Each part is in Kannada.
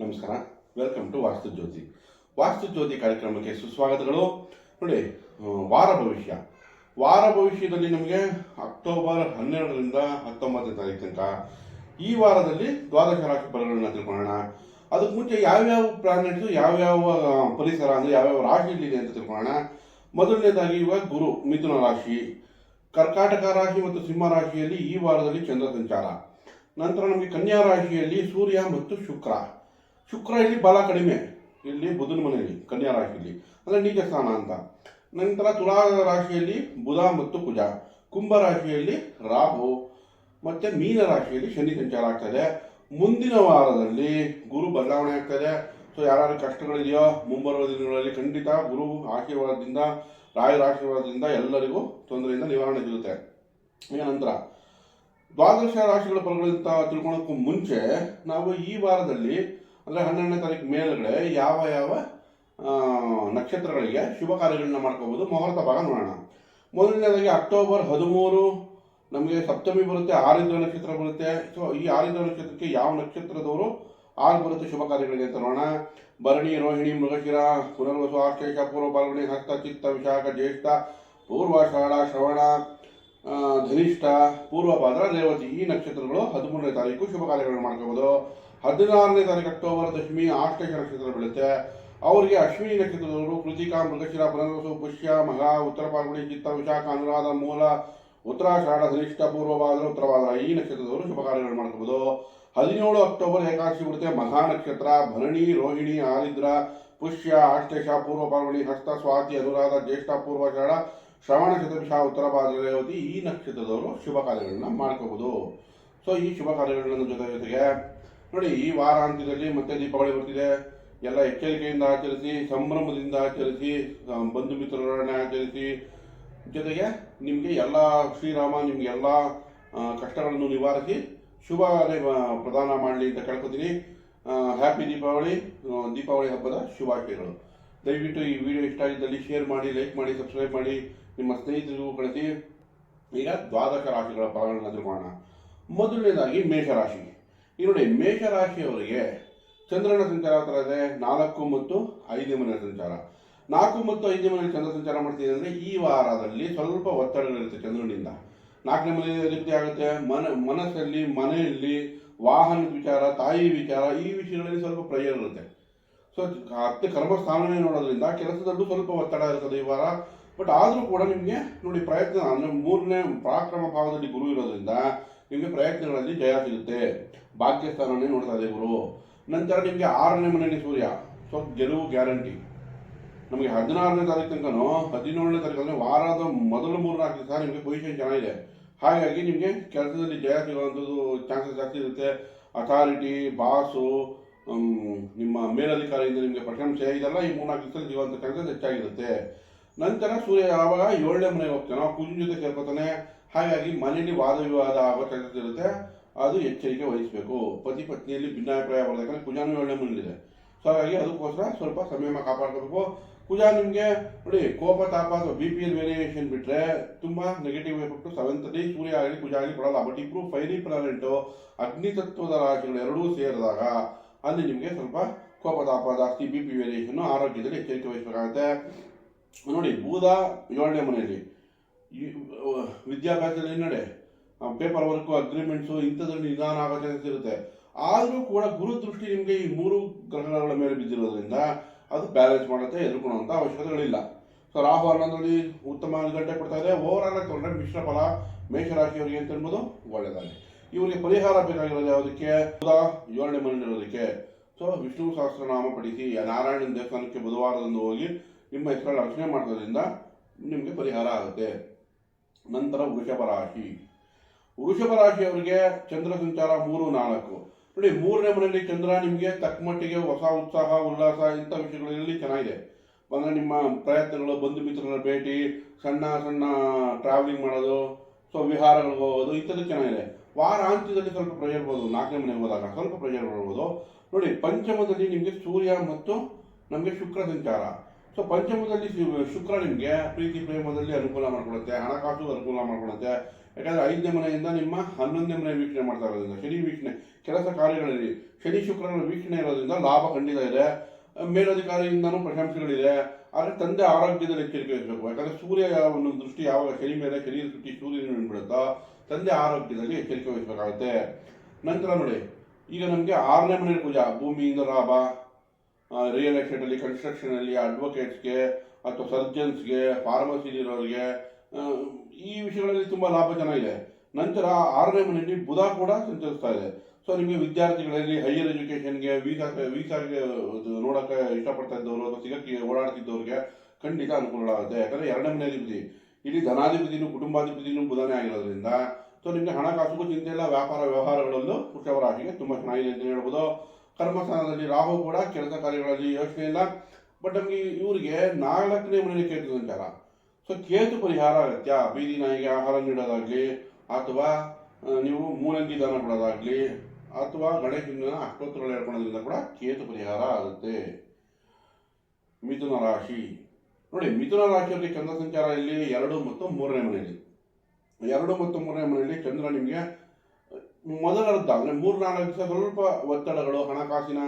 ನಮಸ್ಕಾರ. ವೆಲ್ಕಮ್ ಟು ವಾಸ್ತು ಜ್ಯೋತಿ. ವಾಸ್ತು ಜ್ಯೋತಿ ಕಾರ್ಯಕ್ರಮಕ್ಕೆ ಸುಸ್ವಾಗತಗಳು. ನೋಡಿ ವಾರ ಭವಿಷ್ಯ. ವಾರ ಭವಿಷ್ಯದಲ್ಲಿ ನಮಗೆ ಅಕ್ಟೋಬರ್ ಹನ್ನೆರಡರಿಂದ ಹತ್ತೊಂಬತ್ತನೇ ತಾರೀಕು ತನಕ ಈ ವಾರದಲ್ಲಿ ದ್ವಾದಶ ರಾಶಿ ಫಲಗಳನ್ನ ತಿಳ್ಕೊಳ್ಳೋಣ. ಅದಕ್ಕೆ ಮುಂಚೆ ಯಾವ್ಯಾವ ಪ್ಲಾನೆಟ್ಸ್ ಯಾವ್ಯಾವ ಪರಿಸರ ಅಂದರೆ ಯಾವ್ಯಾವ ರಾಶಿಯಲ್ಲಿದೆ ಅಂತ ತಿಳ್ಕೊಳ್ಳೋಣ. ಮೊದಲನೇದಾಗಿ ಇವಾಗ ಗುರು, ಮಿಥುನ ರಾಶಿ. ಕರ್ಕಾಟಕ ರಾಶಿ ಮತ್ತು ಸಿಂಹ ರಾಶಿಯಲ್ಲಿ ಈ ವಾರದಲ್ಲಿ ಚಂದ್ರ ಸಂಚಾರ. ನಂತರ ನಮಗೆ ಕನ್ಯಾ ರಾಶಿಯಲ್ಲಿ ಸೂರ್ಯ ಮತ್ತು ಶುಕ್ರ. ಶುಕ್ರ ಇಲ್ಲಿ ಬಲ ಕಡಿಮೆ. ಇಲ್ಲಿ ಬುಧನ ಮನೆಯಲ್ಲಿ, ಕನ್ಯಾ ರಾಶಿಯಲ್ಲಿ. ಅಂದರೆ ನೀಚ ಸ್ಥಾನ ಅಂತ. ನಂತರ ತುಲಾ ರಾಶಿಯಲ್ಲಿ ಬುಧ ಮತ್ತು ಕುಜ. ಕುಂಭ ರಾಶಿಯಲ್ಲಿ ರಾಹು. ಮತ್ತೆ ಮೀನ ರಾಶಿಯಲ್ಲಿ ಶನಿ ಸಂಚಾರ ಆಗ್ತದೆ. ಮುಂದಿನ ವಾರದಲ್ಲಿ ಗುರು ಬದಲಾವಣೆ ಆಗ್ತದೆ. ಸೊ ಯಾರ್ಯಾರು ಕಷ್ಟಗಳಿದೆಯೋ, ಮುಂಬರುವ ದಿನಗಳಲ್ಲಿ ಖಂಡಿತ ಗುರು ಆಶೀರ್ವಾದದಿಂದ, ರಾಯರ ಆಶೀರ್ವಾದದಿಂದ ಎಲ್ಲರಿಗೂ ತೊಂದರೆಯಿಂದ ನಿವಾರಣೆ ಸಿಗುತ್ತೆ. ಈಗ ನಂತರ, ದ್ವಾದಶ ರಾಶಿಗಳ ಫಲಗಳಂತ ತಿಳ್ಕೊಳ್ಳೋಕ್ಕೂ ಮುಂಚೆ, ನಾವು ಈ ವಾರದಲ್ಲಿ ಅಂದರೆ ಹನ್ನೆರಡನೇ ತಾರೀಕು ಮೇಲ್ಗಡೆ ಯಾವ ಯಾವ ನಕ್ಷತ್ರಗಳಿಗೆ ಶುಭ ಕಾರ್ಯಗಳನ್ನ ಮಾಡ್ಕೋಬೋದು. ಮುಹೂರ್ತ ಭಾಗ ನೋಡೋಣ. ಮೊದಲನೇದಾಗಿ ಅಕ್ಟೋಬರ್ ಹದಿಮೂರು ನಮಗೆ ಸಪ್ತಮಿ ಬರುತ್ತೆ, ಆರಿದ್ರ ನಕ್ಷತ್ರ ಬರುತ್ತೆ. ಸೊ ಈ ಆರಿದ್ರ ನಕ್ಷತ್ರಕ್ಕೆ ಯಾವ ನಕ್ಷತ್ರದವರು ಆರು ಬರುತ್ತೆ ಶುಭ ಕಾರ್ಯಗಳಿಗೆ ಅಂತ ನೋಡೋಣ. ಭರಣಿ, ರೋಹಿಣಿ, ಮೃಗಶಿರ, ಪುನರ್ವಸು ಆಶ್ಲೇಷ ಪೂರ್ವ ಪಾಲ್ಗುಣಿ ಹಸ್ತ, ಚಿತ್ತ, ವಿಶಾಖ, ಜ್ಯೇಷ್ಠ ಪೂರ್ವಾಷಾಢ ಶ್ರವಣ ಧನಿಷ್ಠ ಪೂರ್ವಭಾದ್ರ ರೇವತಿ ಈ ನಕ್ಷತ್ರಗಳು ಹದಿಮೂರನೇ ತಾರೀಕು ಶುಭ ಕಾರ್ಯಗಳನ್ನು ಮಾಡ್ಕೋಬೋದು. ಹದಿನಾರನೇ ತಾರೀಕು ಅಕ್ಟೋಬರ್ ದಶಮಿ ಆಷ್ಟಕ ನಕ್ಷತ್ರ ಬೀಳುತ್ತೆ. ಅವರಿಗೆ ಅಶ್ವಿನಿ ನಕ್ಷತ್ರದವರು ಕೃತಿಕಾ, ಮೃಗಶಿರ ಪುನರ್ವಸು ಪುಷ್ಯ, ಮಗ, ಉತ್ತರ ಪಾಲ್ಗುಣಿ ಚಿತ್ತ, ವಿಶಾಖ, ಅನುರಾಧ, ಮೂಲ, ಉತ್ತರಾಷಾಢ ಧನಿಷ್ಠ ಪೂರ್ವವಾದ ಉತ್ತರವಾದ ಈ ನಕ್ಷತ್ರದವರು ಶುಭ ಕಾರ್ಯಗಳನ್ನು ಮಾಡಬಹುದು ಹದಿನೇಳು ಅಕ್ಟೋಬರ್ ಏಕಾದಶಿ ಬರುತ್ತೆ ಮಹಾ ನಕ್ಷತ್ರ, ಭರಣಿ, ರೋಹಿಣಿ ಆರಿದ್ರ ಪುಷ್ಯ ಆಶ್ಲೇಷ ಪೂರ್ವ ಪಾಲ್ಗುಣಿ ಹಸ್ತ, ಸ್ವಾತಿ, ಅನುರಾಧ, ಜ್ಯೇಷ್ಠ, ಪೂರ್ವಾಷಾಢ, ಶ್ರವಣ ಚತುರ್ಷ ಉತ್ತರ ಭಾದ್ರ ರೇವತಿ ಈ ನಕ್ಷತ್ರದವರು ಶುಭ ಕಾರ್ಯಗಳನ್ನು ಮಾಡ್ಕೋಬಹುದು ಸೊ ಈ ಶುಭ ಕಾರ್ಯಗಳನ್ನು ಜೊತೆ ಜೊತೆಗೆ ನೋಡಿ, ಈ ವಾರಾಂತ್ಯದಲ್ಲಿ ಮತ್ತೆ ದೀಪಾವಳಿ ಬರ್ತಿದೆ. ಎಲ್ಲ ಎಚ್ಚರಿಕೆಯಿಂದ ಆಚರಿಸಿ, ಸಂಭ್ರಮದಿಂದ ಆಚರಿಸಿ ಬಂಧು ಮಿತ್ರರನ್ನ ಆಚರಿಸಿ. ಜೊತೆಗೆ ನಿಮಗೆ ಎಲ್ಲ ಶ್ರೀರಾಮ, ನಿಮಗೆ ಎಲ್ಲ ಕಷ್ಟಗಳನ್ನು ನಿವಾರಿಸಿ ಶುಭ ಪ್ರದಾನ ಮಾಡಲಿ ಅಂತ ಕೇಳ್ಕೊತೀನಿ. ಹ್ಯಾಪಿ ದೀಪಾವಳಿ ದೀಪಾವಳಿ ಹಬ್ಬದ ಶುಭಾಶಯಗಳು. ದಯವಿಟ್ಟು ಈ ವಿಡಿಯೋ ಇಷ್ಟ ಆಗಿದ್ದಲ್ಲಿ ಶೇರ್ ಮಾಡಿ ಲೈಕ್ ಮಾಡಿ ಸಬ್ಸ್ಕ್ರೈಬ್ ಮಾಡಿ. ನಿಮ್ಮ ಸ್ನೇಹಿತರಿಗೂ ಕಳಿಸಿ. ಈಗ ದ್ವಾದಶ ರಾಶಿಗಳ ಫಲಗಳನ್ನ ತಿಳ್ಕೊಳ್ಳೋಣ ಮೊದಲನೇದಾಗಿ ಮೇಷರಾಶಿ. ನೋಡಿ ಮೇಷರಾಶಿಯವರಿಗೆ ಚಂದ್ರನ ಸಂಚಾರ ಥರ ಇದೆ. ನಾಲ್ಕು ಮತ್ತು ಐದನೇ ಮನೆ ಸಂಚಾರ. ನಾಲ್ಕು ಮತ್ತು ಐದನೇ ಮನೆ ಚಂದ್ರ ಸಂಚಾರ ಮಾಡ್ತಿದೆ ಅಂದರೆ ಈ ವಾರದಲ್ಲಿ ಸ್ವಲ್ಪ ಒತ್ತಡಗಳಿರುತ್ತೆ ಚಂದ್ರನಿಂದ. ನಾಲ್ಕನೇ ಮನೆ ಅಧಿಪತಿ ಆಗುತ್ತೆ? ಮನ, ಮನಸ್ಸಲ್ಲಿ, ಮನೆಯಲ್ಲಿ, ವಾಹನದ ವಿಚಾರ, ತಾಯಿ ವಿಚಾರ, ಈ ವಿಷಯಗಳಲ್ಲಿ ಸ್ವಲ್ಪ ಪ್ರೆಯರ್ ಇರುತ್ತೆ. ಸೊ ಕರ್ಮ ಕರ್ಮಸ್ಥಾನವೇ ನೋಡೋದ್ರಿಂದ ಕೆಲಸದಲ್ಲೂ ಸ್ವಲ್ಪ ಒತ್ತಡ ಇರ್ತದೆ ಈ ವಾರ. ಬಟ್ ಆದರೂ ಕೂಡ ನಿಮಗೆ ನೋಡಿ ಪ್ರಯತ್ನ ಅಂದರೆ ಮೂರನೇ ಪರಾಕ್ರಮ ಭಾವದಲ್ಲಿ ಗುರು ಇರೋದ್ರಿಂದ ನಿಮಗೆ ಪ್ರಯತ್ನಗಳಲ್ಲಿ ಜಯ ಸಿಗುತ್ತೆ. ಭಾಗ್ಯಸ್ಥಾನನೇ ನೋಡ್ತಾ ಇದೆ ಗುರು. ನಂತರ ನಿಮಗೆ ಆರನೇ ಮನೆಯಲ್ಲಿ ಸೂರ್ಯ. ಸೊ ಗೆಲುವು ಗ್ಯಾರಂಟಿ. ನಮಗೆ ಹದಿನಾರನೇ ತಾರೀಕು ತನಕನೂ, ಹದಿನೇಳನೇ ತಾರೀಕು ವಾರದ ಮೊದಲ ಮೂರು ನಾಲ್ಕು ದಿವಸ ನಿಮಗೆ ಪೊಸಿಷನ್ ಚೆನ್ನಾಗಿದೆ. ಹಾಗಾಗಿ ನಿಮಗೆ ಕೆಲಸದಲ್ಲಿ ಜಯ ಸಿಗುವಂಥದ್ದು ಚಾನ್ಸಸ್ ಜಾಸ್ತಿ ಇರುತ್ತೆ. ಅಥಾರಿಟಿ ಬಾಸು ನಿಮ್ಮ ಮೇಲಧಿಕಾರಿಯಿಂದ ನಿಮಗೆ ಪ್ರಶಂಸೆ, ಇದೆಲ್ಲ ಈ ಮೂರ್ನಾಲ್ಕು ದಿವಸದಲ್ಲಿ ಸಿಗುವಂಥ ಚಾನ್ಸಸ್ ಹೆಚ್ಚಾಗಿರುತ್ತೆ. ನಂತರ ಸೂರ್ಯ ಯಾವಾಗ ಏಳನೇ ಮನೆಗೆ ಹೋಗ್ತಾನೋ ಕುಜ್ ಜೊತೆ ಸೇರ್ಕೊತಾನೆ. ಹಾಗಾಗಿ ಮನೆಯಲ್ಲಿ ವಾದ ವಿವಾದ ಆಗೋ ಚಾನ್ಸಸ್ ಇರುತ್ತೆ. ಅದು ಎಚ್ಚರಿಕೆ ವಹಿಸಬೇಕು. ಪತಿ ಪತ್ನಿಯಲ್ಲಿ ಭಿನ್ನಾಭಿಪ್ರಾಯ ಬರಬೇಕಂದ್ರೆ ಕುಜಾನು ಏಳನೇ ಮನೆಯಲ್ಲಿದೆ. ಸೊ ಹಾಗಾಗಿ ಅದಕ್ಕೋಸ್ಕರ ಸ್ವಲ್ಪ ಸಂಯಮ ಕಾಪಾಡ್ಕೋಬೇಕು. ಕುಜ ನಿಮಗೆ ನೋಡಿ, ಕೋಪ, ತಾಪ ಅಥವಾ ಬಿ ಪಿ ಎಲ್ ವೇರಿಯೇಷನ್ ಬಿಟ್ಟರೆ ತುಂಬ ನೆಗೆಟಿವ್ ಎಫೆಕ್ಟ್ ಸೆವೆಂತಲ್ಲಿ ಸೂರ್ಯ ಆಗಲಿ, ಕುಜ ಆಗಲಿ ಕೊಡಲ್ಲ. ಬಟ್ ಇಬ್ಬರು ಫೈರಿ ಪ್ಲಾನೆಂಟು ಅಗ್ನಿತತ್ವದ ರಾಶಿಗಳು ಎರಡೂ ಸೇರಿದಾಗ ಅಲ್ಲಿ ನಿಮಗೆ ಸ್ವಲ್ಪ ಕೋಪ, ತಾಪ ಜಾಸ್ತಿ ಬಿ ಪಿ ವೇರಿಯೇಷನ್ನು ಆರೋಗ್ಯದಲ್ಲಿ ಎಚ್ಚರಿಕೆ ವಹಿಸಬೇಕಾಗುತ್ತೆ. ನೋಡಿ ಬೂದ ಏಳನೇ ಮನೆಯಲ್ಲಿ. ವಿದ್ಯಾಭ್ಯಾಸದಲ್ಲಿ ನಡೆ? ಪೇಪರ್ ವರ್ಕು ಅಗ್ರಿಮೆಂಟ್ಸು ಇಂಥದ್ರಲ್ಲಿ ನಿಧಾನ ಆಗೋ ಇರುತ್ತೆ. ಆದರೂ ಕೂಡ ಗುರು ದೃಷ್ಟಿ ನಿಮಗೆ ಈ ಮೂರು ಗ್ರಹಗಳ ಮೇಲೆ ಬಿದ್ದಿರೋದ್ರಿಂದ ಅದು ಬ್ಯಾಲೆನ್ಸ್ ಮಾಡುತ್ತೆ ಎದುರ್ಕೊಳ್ಳುವಂಥ ಅವಶ್ಯಕತೆಗಳಿಲ್ಲ. ಸೊ ರಾಹು ಅನ್ನೋದ್ರಲ್ಲಿ ಉತ್ತಮ ಗಂಟೆ ಕೊಡ್ತಾ ಇದೆ. ಓವರ್ ಆಗಿ ತೊಂದರೆ ಮಿಶ್ರ ಫಲ ಮೇಷರಾಶಿಯವರಿಗೆ ಅಂತ ಅನ್ಬೋದು ಒಳ್ಳೆಯದಾಗಿ ಇವರಿಗೆ ಪರಿಹಾರ ಬೇಕಾಗಿರೋದು ಯಾವುದಕ್ಕೆ? ಏಳನೇ ಮನೆಯಲ್ಲಿರೋದಕ್ಕೆ. ಸೊ ವಿಷ್ಣು ಸಹಸ್ರನಾಮ ಪಡಿಸಿ ನಾರಾಯಣನ ದೇವಸ್ಥಾನಕ್ಕೆ ಬುಧವಾರದಂದು ಹೋಗಿ ನಿಮ್ಮ ಹೆಸರಲ್ಲಿ ಅರ್ಚನೆ ಮಾಡೋದ್ರಿಂದ ನಿಮಗೆ ಪರಿಹಾರ ಆಗುತ್ತೆ. ನಂತರ ವೃಷಭ ರಾಶಿ. ವೃಷಭ ರಾಶಿಯವರಿಗೆ ಚಂದ್ರ ಸಂಚಾರ ಮೂರು, ನಾಲ್ಕು. ನೋಡಿ, ಮೂರನೇ ಮನೆಯಲ್ಲಿ ಚಂದ್ರ ನಿಮಗೆ ತಕ್ಕ ಮಟ್ಟಿಗೆ ಹೊಸ ಉತ್ಸಾಹ, ಉಲ್ಲಾಸ, ಇಂಥ ವಿಷಯಗಳಲ್ಲಿ ಚೆನ್ನಾಗಿದೆ. ಅಂದರೆ ನಿಮ್ಮ ಪ್ರಯತ್ನಗಳು, ಬಂಧು ಮಿತ್ರರ ಭೇಟಿ, ಸಣ್ಣ ಸಣ್ಣ ಟ್ರಾವೆಲಿಂಗ್ ಮಾಡೋದು ಸೊ ವಿಹಾರಗಳಿಗೆ ಹೋಗೋದು ಇಂಥದ್ದು ಚೆನ್ನಾಗಿದೆ. ವಾರಾಂತ್ಯದಲ್ಲಿ ಸ್ವಲ್ಪ ಪ್ರೆಷರ್ ಬರ್ಬೋದು ನಾಲ್ಕನೇ ಮನೆಗೆ ಹೋದಾಗ ಸ್ವಲ್ಪ ಪ್ರೆಷರ್ ಬರ್ಬೋದು ನೋಡಿ, ಪಂಚಮದಲ್ಲಿ ನಿಮಗೆ ಸೂರ್ಯ ಮತ್ತು ನಮಗೆ ಶುಕ್ರ ಸಂಚಾರ. ಸೊ ಪಂಚಮದಲ್ಲಿ ಶುಕ್ರ ನಿಮಗೆ ಪ್ರೀತಿ, ಪ್ರೇಮದಲ್ಲಿ ಅನುಕೂಲ ಮಾಡಿಕೊಡುತ್ತೆ, ಹಣಕಾಸು ಅನುಕೂಲ ಮಾಡಿಕೊಡುತ್ತೆ. ಯಾಕಂದ್ರೆ ಐದನೇ ಮನೆಯಿಂದ ನಿಮ್ಮ ಹನ್ನೊಂದನೇ ಮನೆ ವೀಕ್ಷಣೆ ಮಾಡ್ತಾ ಇರೋದ್ರಿಂದ, ಶನಿ ವೀಕ್ಷಣೆ, ಕೆಲಸ ಕಾರ್ಯಗಳಲ್ಲಿ ಶನಿ ಶುಕ್ರನ ವೀಕ್ಷಣೆ ಇರೋದ್ರಿಂದ ಲಾಭ ಖಂಡಿತ ಇದೆ. ಮೇಲಧಿಕಾರಿಯಿಂದನೂ ಪ್ರಶಂಸೆಗಳಿದೆ. ಆದರೆ ತಂದೆ ಆರೋಗ್ಯದಲ್ಲಿ ಎಚ್ಚರಿಕೆ ವಹಿಸಬೇಕು ಯಾಕಂದ್ರೆ ಸೂರ್ಯ ಒಂದು ದೃಷ್ಟಿ ಯಾವಾಗ ಶನಿ ಮೇಲೆ ಶನಿ ದೃಷ್ಟಿ ಸೂರ್ಯನ ಬಿಡುತ್ತೋ ತಂದೆ ಆರೋಗ್ಯದಲ್ಲಿ ಎಚ್ಚರಿಕೆ ವಹಿಸಬೇಕಾಗುತ್ತೆ. ನಂತರ ನೋಡಿ, ಈಗ ನಮಗೆ ಆರನೇ ಮನೆ ಪೂಜಾ, ಭೂಮಿಯಿಂದ ಲಾಭ. ರಿಯಲ್ ಎಸ್ಟೇಟಲ್ಲಿ ಕನ್ಸ್ಟ್ರಕ್ಷನಲ್ಲಿ ಅಡ್ವೊಕೇಟ್ಸ್ಗೆ ಅಥವಾ ಸರ್ಜನ್ಸ್ಗೆ ಫಾರ್ಮಸಿಲಿರೋರಿಗೆ ಈ ವಿಷಯಗಳಲ್ಲಿ ತುಂಬ ಲಾಭ ಚೆನ್ನಾಗಿದೆ ನಂತರ ಆರನೇ ಮನೆಯಲ್ಲಿ ಬುಧ ಕೂಡ ಸಂಚರಿಸ್ತಾ ಇದೆ. ಸೊ ನಿಮಗೆ ವಿದ್ಯಾರ್ಥಿಗಳಲ್ಲಿ ಹೈಯರ್ ಎಜುಕೇಷನ್ಗೆ ವೀಸಾ ವೀಸಾಗೆ ನೋಡೋಕೆ ಇಷ್ಟಪಡ್ತಾ ಇದ್ದವರು ಅಥವಾ ಸಿಗಕ್ಕೆ ಓಡಾಡ್ತಿದ್ದವ್ರಿಗೆ ಖಂಡಿತ ಆಗುತ್ತೆ ಯಾಕಂದರೆ ಎರಡನೇ ಮನೆ ಅಧಿಪತಿ ಇಲ್ಲಿ ಧನಾಧಿಪತಿನೂ ಕುಟುಂಬಾಧಿಪತಿನೂ ಬುಧನೇ ಆಗಿರೋದ್ರಿಂದ ಸೊ ನಿಮಗೆ ಹಣಕಾಸುಗೂ ಚಿಂತೆ ಇಲ್ಲ, ವ್ಯಾಪಾರ ವ್ಯವಹಾರಗಳಲ್ಲೂ ವೃಷಭ ತುಂಬ ಚೆನ್ನಾಗಿದೆ ಅಂತ ಹೇಳ್ಬೋದು. ಕರ್ಮಸ್ಥಾನದಲ್ಲಿ ರಾಹು ಕೂಡ ಕೆಲಸ ಕಾರ್ಯಗಳಲ್ಲಿ ಯೋಚನೆ ಇಲ್ಲ. ಬಟ್ ನಮಗೆ ಇವರಿಗೆ ನಾಲ್ಕನೇ ಮನೆಯಲ್ಲಿ ಕೇತು ಸಂಚಾರ ಸೊ ಕೇತು ಪರಿಹಾರ ಅಗತ್ಯ. ಬೀದಿ ನಾಯಿಗೆ ಆಹಾರ ನೀಡೋದಾಗ್ಲಿ, ಅಥವಾ ನೀವು ಮೂಲಂಗಿ ದಾನ ಕೊಡೋದಾಗ್ಲಿ, ಅಥವಾ ಗಣೇಶನ ಅಷ್ಟೋತ್ತರಗಳು ಹೇಳ್ಕೊಳ್ಳೋದ್ರಿಂದ ಕೂಡ ಕೇತು ಪರಿಹಾರ ಆಗುತ್ತೆ. ಮಿಥುನ ರಾಶಿ. ನೋಡಿ, ಮಿಥುನ ರಾಶಿಯಲ್ಲಿ ಚಂದ್ರ ಸಂಚಾರ ಇಲ್ಲಿ ಎರಡು ಮತ್ತು ಮೂರನೇ ಮನೆಯಲ್ಲಿ ಎರಡು ಮತ್ತು ಮೂರನೇ ಮನೆಯಲ್ಲಿ ಚಂದ್ರ ನಿಮಗೆ ಮೊದಲ ಅರ್ಧ ಅಂದರೆ ಮೂರು ನಾಲ್ಕು ದಿವಸ ಸ್ವಲ್ಪ ಒತ್ತಡಗಳು, ಹಣಕಾಸಿನ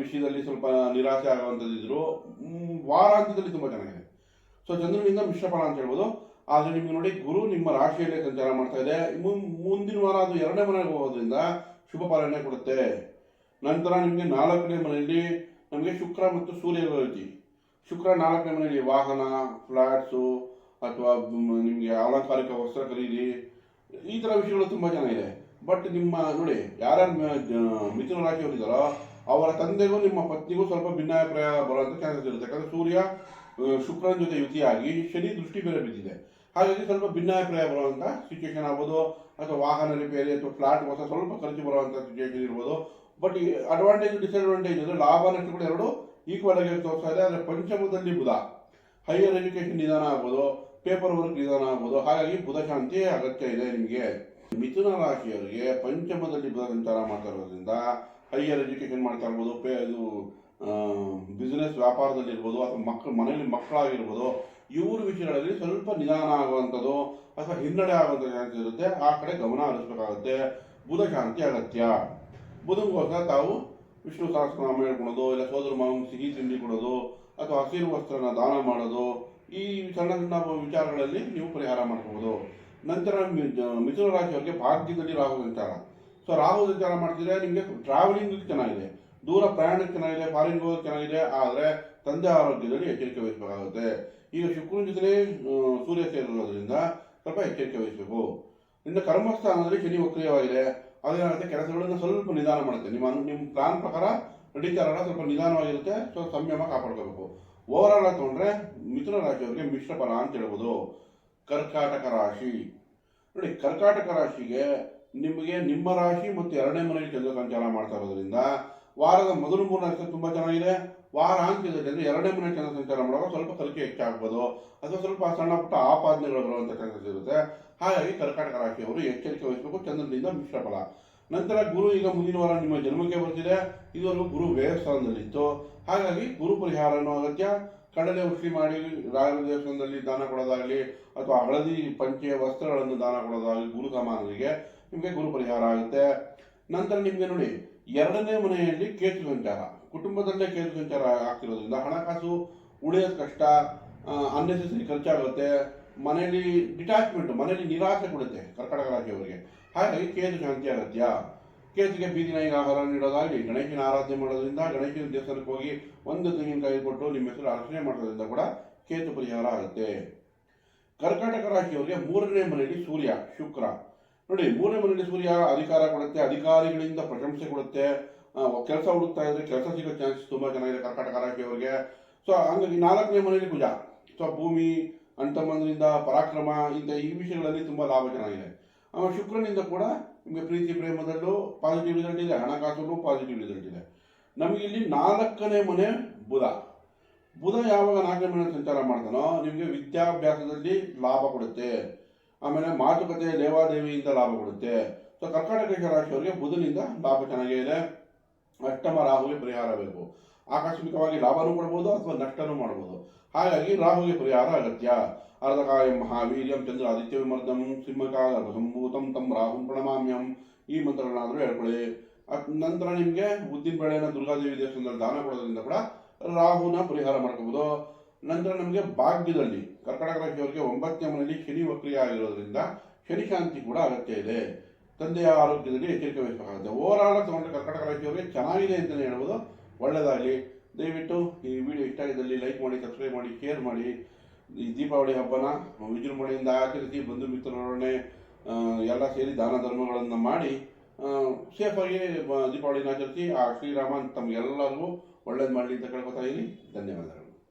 ವಿಷಯದಲ್ಲಿ ಸ್ವಲ್ಪ ನಿರಾಸೆ ಆಗುವಂಥದ್ದಿದ್ರು ವಾರಾಂತ್ಯದಲ್ಲಿ ತುಂಬ ಚೆನ್ನಾಗಿದೆ. ಸೊ ಚಂದ್ರನಿಂದ ಮಿಶ್ರ ಫಲ ಅಂತ ಹೇಳ್ಬೋದು. ಆದರೆ ನಿಮ್ಗೆ ನೋಡಿ, ಗುರು ನಿಮ್ಮ ರಾಶಿಯಲ್ಲೇ ಸಂಚಾರ ಮಾಡ್ತಾ ಇದೆ. ಮುಂದಿನ ವಾರ ಅದು ಎರಡನೇ ಮನೆಗೆ ಹೋಗೋದ್ರಿಂದ ಶುಭ ಫಲನೆ ಕೊಡುತ್ತೆ. ನಂತರ ನಿಮಗೆ ನಾಲ್ಕನೇ ಮನೆಯಲ್ಲಿ ನಮಗೆ ಶುಕ್ರ ಮತ್ತು ಸೂರ್ಯ ರೀತಿ ಶುಕ್ರ ನಾಲ್ಕನೇ ಮನೆಯಲ್ಲಿ ವಾಹನ ಫ್ಲಾಟ್ಸು ಅಥವಾ ನಿಮಗೆ ಅಲಂಕಾರಿಕ ವಸ್ತ್ರ ಖರೀದಿ, ಈ ಥರ ವಿಷಯಗಳು ತುಂಬ ಚೆನ್ನಾಗಿದೆ. ಬಟ್ ನಿಮ್ಮ ನೋಡಿ ಯಾರ ಮಿಥುನ ರಾಶಿಯವರಿದ್ದಾರೋ ಅವರ ತಂದೆಗೂ ನಿಮ್ಮ ಪತ್ನಿಗೂ ಸ್ವಲ್ಪ ಭಿನ್ನಾಭಿಪ್ರಾಯ ಬರುವಂಥ ಚಾನ್ಸಸ್ ಇರುತ್ತೆ. ಯಾಕಂದರೆ ಸೂರ್ಯ ಶುಕ್ರನ ಜೊತೆ ಯುತಿಯಾಗಿ ಶನಿ ದೃಷ್ಟಿ ಬೇರೆ ಬಿದ್ದಿದೆ. ಹಾಗಾಗಿ ಸ್ವಲ್ಪ ಭಿನ್ನಾಭಿಪ್ರಾಯ ಬರುವಂಥ ಸಿಚುವೇಶನ್ ಆಗ್ಬೋದು. ಅಥವಾ ವಾಹನ ರಿಪೇರಿ ಅಥವಾ ಫ್ಲಾಟ್ ಹೊಸ ಸ್ವಲ್ಪ ಖರ್ಚು ಬರುವಂಥ ಸಿಚುವೇಶನ್ ಇರ್ಬೋದು. ಬಟ್ ಈ ಅಡ್ವಾಂಟೇಜ್ ಡಿಸ್ಅಡ್ವಾಂಟೇಜ್ ಅಂದರೆ ಲಾಭ ನಷ್ಟಗಳು ಎರಡು ಈಕ್ವಲ್ ಆಗಿ ತೋರಿಸ್ತಾ ಇದೆ. ಆದರೆ ಪಂಚಮದಲ್ಲಿ ಬುಧ ಹೈಯರ್ ಎಜುಕೇಶನ್ ನಿಧಾನ ಆಗ್ಬೋದು. ಪೇಪರ್ ವರ್ಕ್ ನಿಧಾನ ಆಗ್ಬೋದು. ಹಾಗಾಗಿ ಬುಧ ಶಾಂತಿ ಅಗತ್ಯ ಇದೆ ನಿಮಗೆ. ಮಿಥುನ ರಾಶಿಯವರಿಗೆ ಪಂಚಮದಲ್ಲಿ ಸಂಚಾರ ಮಾಡ್ತಾ ಇರೋದ್ರಿಂದ ಹೈಯರ್ ಎಜುಕೇಶನ್ ಮಾಡ್ತಾ ಇರ್ಬೋದು, ಪೇ ಇದು ಬಿಸ್ನೆಸ್ ವ್ಯಾಪಾರದಲ್ಲಿರ್ಬೋದು ಅಥವಾ ಮಕ್ಕಳು ಮನೆಯಲ್ಲಿ ಮಕ್ಕಳಾಗಿರ್ಬೋದು, ಇವ್ರ ವಿಷಯಗಳಲ್ಲಿ ಸ್ವಲ್ಪ ನಿಧಾನ ಆಗುವಂಥದ್ದು ಅಥವಾ ಹಿನ್ನಡೆ ಆಗುವಂಥ ಚಾನ್ಸ್ ಇರುತ್ತೆ. ಆ ಕಡೆ ಗಮನ ಹರಿಸ್ಬೇಕಾಗುತ್ತೆ. ಬುಧ ಶಾಂತಿ ಅಗತ್ಯ. ಬುಧಗೋಸ್ಕರ ತಾವು ವಿಷ್ಣು ಸಹಸ್ರನಾಮ ಹೇಳ್ಕೊಳೋದು ಇಲ್ಲ ಸೋದರ ಮಾವನ ಸಿಹಿ ತಿಂಡಿ ಕೊಡೋದು, ಅಥವಾ ಹಸಿರು ವಸ್ತ್ರನ ದಾನ ಮಾಡೋದು, ಈ ಸಣ್ಣ ಸಣ್ಣ ವಿಚಾರಗಳಲ್ಲಿ ನೀವು ಪರಿಹಾರ ಮಾಡ್ಕೋಬೋದು. ನಂತರ ಮಿಥುನ ರಾಶಿಯವರಿಗೆ ಭಾಗ್ಯದಲ್ಲಿ ರಾಹು ಸಂಚಾರ ಸೊ ರಾಹು ಸಂಚಾರ ಮಾಡ್ತಿದ್ರೆ ನಿಮಗೆ ಟ್ರಾವೆಲಿಂಗ್ ಚೆನ್ನಾಗಿದೆ. ದೂರ ಪ್ರಯಾಣಕ್ಕೆ ಚೆನ್ನಾಗಿದೆ ಫಾರಿನ್ ಹೋಗೋದು ಚೆನ್ನಾಗಿದೆ, ಆದರೆ ತಂದೆ ಆರೋಗ್ಯದಲ್ಲಿ ಎಚ್ಚರಿಕೆ ವಹಿಸಬೇಕಾಗುತ್ತೆ. ಈಗ ಶುಕ್ರನ ಜೊತೆ ಸೂರ್ಯ ಸೇರಿರೋದ್ರಿಂದ ಸ್ವಲ್ಪ ಎಚ್ಚರಿಕೆ ವಹಿಸಬೇಕು. ಇನ್ನು ಕರ್ಮಸ್ಥಾನದಲ್ಲಿ ಶನಿ ವಕ್ರಿಯವಾಗಿದೆ. ಅದೇನಾಗುತ್ತೆ ಕೆಲಸಗಳನ್ನು ಸ್ವಲ್ಪ ನಿಧಾನ ಮಾಡುತ್ತೆ. ನಿಮ್ಮ ನಿಮ್ಮ ಪ್ಲಾನ್ ಪ್ರಕಾರ ನಡೀತಾ ಸ್ವಲ್ಪ ನಿಧಾನವಾಗಿರುತ್ತೆ. ಸೊ ಸಂಯಮ ಕಾಪಾಡ್ಕೋಬೇಕು. ಓವರ್ ಆಲ್ ತಗೊಂಡ್ರೆ ಮಿಥುನ ರಾಶಿಯವರಿಗೆ ಮಿಶ್ರ ಫಲ ಅಂತ ಹೇಳ್ಬೋದು. ಕರ್ಕಾಟಕ ರಾಶಿ. ನೋಡಿ, ಕರ್ಕಾಟಕ ರಾಶಿಗೆ ನಿಮಗೆ ನಿಮ್ಮ ರಾಶಿ ಮತ್ತು ಎರಡನೇ ಮನೆಯಲ್ಲಿ ಚಂದ್ರ ಸಂಚಾರ ಮಾಡ್ತಾ ಇರೋದ್ರಿಂದ ವಾರದ ಮೊದಲು ಮೂರು ನಕ್ಷತ್ರ ತುಂಬ ಚೆನ್ನಾಗಿದೆ. ವಾರಾಂತ್ಯದಲ್ಲಿ ಅಂದರೆ ಎರಡನೇ ಮನೆ ಚಂದ್ರ ಸಂಚಾರ ಮಾಡುವಾಗ ಸ್ವಲ್ಪ ಕಲಿಕೆ ಹೆಚ್ಚಾಗ್ಬೋದು. ಅಥವಾ ಸ್ವಲ್ಪ ಸಣ್ಣ ಪುಟ್ಟ ಆಪಾದನೆಗಳು ಬರುವಂಥ ಚಾನ್ಸಸ್ ಇರುತ್ತೆ ಹಾಗಾಗಿ ಕರ್ಕಾಟಕ ರಾಶಿಯವರು ಎಚ್ಚರಿಕೆ ವಹಿಸಬೇಕು. ಚಂದ್ರನಿಂದ ಮಿಶ್ರ ಫಲ. ನಂತರ ಗುರು ಈಗ ಮುಂದಿನ ವಾರ ನಿಮ್ಮ ಜನ್ಮಕ್ಕೆ ಬರ್ತಿದೆ. ಇದುವರೆಗೂ ಗುರು ದೇವಸ್ಥಾನದಲ್ಲಿತ್ತು ಹಾಗಾಗಿ ಗುರು ಪರಿಹಾರನೂ ಅಗತ್ಯ. ಕಡಲೆ ಉಷ್ಟಿ ಮಾಡಿ ರಾಯರ ದೇವಸ್ಥಾನದಲ್ಲಿ ದಾನ ಕೊಡೋದಾಗಲಿ ಅಥವಾ ಹಳದಿ ಪಂಚೆ ವಸ್ತ್ರಗಳನ್ನು ದಾನ ಕೊಡೋದಾಗಲಿ ಗುರು ಸಮಾನರಿಗೆ ನಿಮಗೆ ಗುರು ಪರಿಹಾರ ಆಗುತ್ತೆ. ನಂತರ ನಿಮಗೆ ನೋಡಿ, ಎರಡನೇ ಮನೆಯಲ್ಲಿ ಕೇತು ಸಂಚಾರ. ಕುಟುಂಬದಲ್ಲೇ ಕೇತು ಸಂಚಾರ ಆಗ್ತಿರೋದ್ರಿಂದ ಹಣಕಾಸು ಉಳಿಯೋದು ಕಷ್ಟ ಅನ್ನೆಸೆಸರಿ ಖರ್ಚಾಗುತ್ತೆ. ಮನೆಯಲ್ಲಿ ಡಿಟ್ಯಾಚ್ಮೆಂಟ್ ಮನೆಯಲ್ಲಿ ನಿರಾಸೆ ಕೊಡುತ್ತೆ ಕರ್ನಾಟಕ ರಾಜ್ಯವರಿಗೆ ಹಾಗಾಗಿ ಕೇತು ಶಾಂತಿ ಅಗತ್ಯ. ಕೇತಿಗೆ ಬೀದಿ ನಾಯಿಗೆ ಆಹಾರ ನೀಡೋದಾಗಲಿ, ಗಣೇಶನ ಆರಾಧನೆ ಮಾಡೋದ್ರಿಂದ ಗಣೇಶನ ದೇವಸ್ಥಾನಕ್ಕೆ ಹೋಗಿ ಒಂದು ತೆಂಗಿನಕಾಯಿ ಕೊಟ್ಟು ನಿಮ್ಮ ಹೆಸರು ಅರ್ಚನೆ ಮಾಡೋದ್ರಿಂದ ಕೂಡ ಕೇತು ಪರಿಹಾರ ಆಗುತ್ತೆ. ಕರ್ಕಾಟಕ ರಾಶಿಯವರಿಗೆ ಮೂರನೇ ಮನೆಯಲ್ಲಿ ಸೂರ್ಯ, ಶುಕ್ರ. ನೋಡಿ, ಮೂರನೇ ಮನೆಯಲ್ಲಿ ಸೂರ್ಯ ಅಧಿಕಾರ ಕೊಡುತ್ತೆ, ಅಧಿಕಾರಿಗಳಿಂದ ಪ್ರಶಂಸೆ ಕೊಡುತ್ತೆ. ಕೆಲಸ ಹುಡುಕ್ತಾ ಇದ್ರೆ ಕೆಲಸ ಸಿಗೋ ಚಾನ್ಸ್ ತುಂಬ ಚೆನ್ನಾಗಿದೆ ಕರ್ಕಾಟಕ ರಾಶಿಯವರಿಗೆ. ಸೊ, ಹಂಗಾಗಿ ನಾಲ್ಕನೇ ಮನೆಯಲ್ಲಿ ಕುಜ ಸೊ, ಭೂಮಿ ಅಂತಮ್ಮನಿಂದ ಪರಾಕ್ರಮ ಇಂಥ ಈ ವಿಷಯಗಳಲ್ಲಿ ತುಂಬ ಲಾಭ ಚೆನ್ನಾಗಿದೆ. ಆಮೇಲೆ ಶುಕ್ರನಿಂದ ಕೂಡ ನಿಮಗೆ ಪ್ರೀತಿ ಪ್ರೇಮದಲ್ಲೂ ಪಾಸಿಟಿವ್ ರಿಸಲ್ಟ್ ಇದೆ, ಹಣಕಾಸಲ್ಲೂ ಪಾಸಿಟಿವ್ ರಿಸಲ್ಟ್ ಇದೆ. ನಮಗೆ ಇಲ್ಲಿ ನಾಲ್ಕನೇ ಮನೆ ಬುಧ. ಬುಧ ಯಾವಾಗ ನಾಲ್ಕನೇ ಮನೆ ಸಂಚಾರ ಮಾಡ್ತಾನೋ, ನಿಮಗೆ ವಿದ್ಯಾಭ್ಯಾಸದಲ್ಲಿ ಲಾಭ ಕೊಡುತ್ತೆ. ಆಮೇಲೆ ಮಾತುಕತೆ, ಲೇವಾದೇವಿಯಿಂದ ಲಾಭ ಕೊಡುತ್ತೆ. ಸೊ ಕರ್ನಾಟಕ ರಾಶಿಯವರಿಗೆ ಬುಧನಿಂದ ಲಾಭ ಚೆನ್ನಾಗೇ ಇದೆ. ಅಷ್ಟಮ ರಾಹುಗೆ ಪರಿಹಾರ ಬೇಕು. ಆಕಸ್ಮಿಕವಾಗಿ ಲಾಭನೂ ಕೊಡ್ಬೋದು ಅಥವಾ ನಷ್ಟನೂ ಮಾಡ್ಬೋದು. ಹಾಗಾಗಿ ರಾಹುಗೆ ಪರಿಹಾರ ಅಗತ್ಯ. ಅರ್ಧಕಾಯಂ ಮಹಾವೀರ್ಯಂ ಚಂದ್ರ ಆದಿತ್ಯ ವಿಮರ್ದಂ ಸಿಂಹಕಾಲ ಸಂಭೂತಂ ತಂ ರಾಹುಂ ಪ್ರಣಮಾಮ್ಯಂ ಈ ಮಂತ್ರಗಳನ್ನಾದರೂ ಹೇಳ್ಕೊಳ್ಳಿ. ನಂತರ ನಿಮಗೆ ಉದ್ದಿನ ಬೆಳೆಯನ್ನು ದುರ್ಗಾದೇವಿ ದೇವಸ್ಥಾನದಲ್ಲಿ ದಾನ ಕೊಡೋದ್ರಿಂದ ಕೂಡ ರಾಹುನ ಪರಿಹಾರ ಮಾಡ್ಕೋಬೋದು. ನಂತರ ನಮಗೆ ಭಾಗ್ಯದಲ್ಲಿ ಕರ್ಕಟಕ ರಾಶಿಯವರಿಗೆ ಒಂಬತ್ತನೇ ಮನೆಯಲ್ಲಿ ಶನಿ ವಕ್ರಿಯ ಆಗಿರೋದ್ರಿಂದ ಶನಿ ಶಾಂತಿ ಕೂಡ ಅಗತ್ಯ ಇದೆ. ತಂದೆಯ ಆರೋಗ್ಯದಲ್ಲಿ ಎಚ್ಚರಿಕೆ ವಹಿಸಬೇಕಾಗುತ್ತೆ. ಓವರ್ ಆಲ್ ತಗೊಂಡ್ರೆ ಕರ್ಕಟಕ ರಾಶಿಯವರಿಗೆ ಚೆನ್ನಾಗಿದೆ ಅಂತಲೇ ಹೇಳ್ಬೋದು. ಒಳ್ಳೆಯದಾಗಲಿ ದಯವಿಟ್ಟು ಈ ವಿಡಿಯೋ ಇಷ್ಟ ಆಗಿದ್ದಲ್ಲಿ ಲೈಕ್ ಮಾಡಿ ಸಬ್ಸ್ಕ್ರೈಬ್ ಮಾಡಿ ಶೇರ್ ಮಾಡಿ. ಈ ದೀಪಾವಳಿ ಹಬ್ಬನ ವಿಜೃಂಭಣೆಯಿಂದ ಆಚರಿಸಿ ಬಂಧು ಮಿತ್ರರೊಡನೆ ಎಲ್ಲ ಸೇರಿ ದಾನ ಧರ್ಮಗಳನ್ನು ಮಾಡಿ ಸೇಫಾಗಿ ದೀಪಾವಳಿನ ಆಚರಿಸಿ, ಆ ಶ್ರೀರಾಮ ತಮಗೆಲ್ಲರಿಗೂ ಒಳ್ಳೇದು ಮಾಡಲಿ ಅಂತ ಕೇಳ್ಕೊತಾ ಇದ್ದೀನಿ ಧನ್ಯವಾದಗಳು.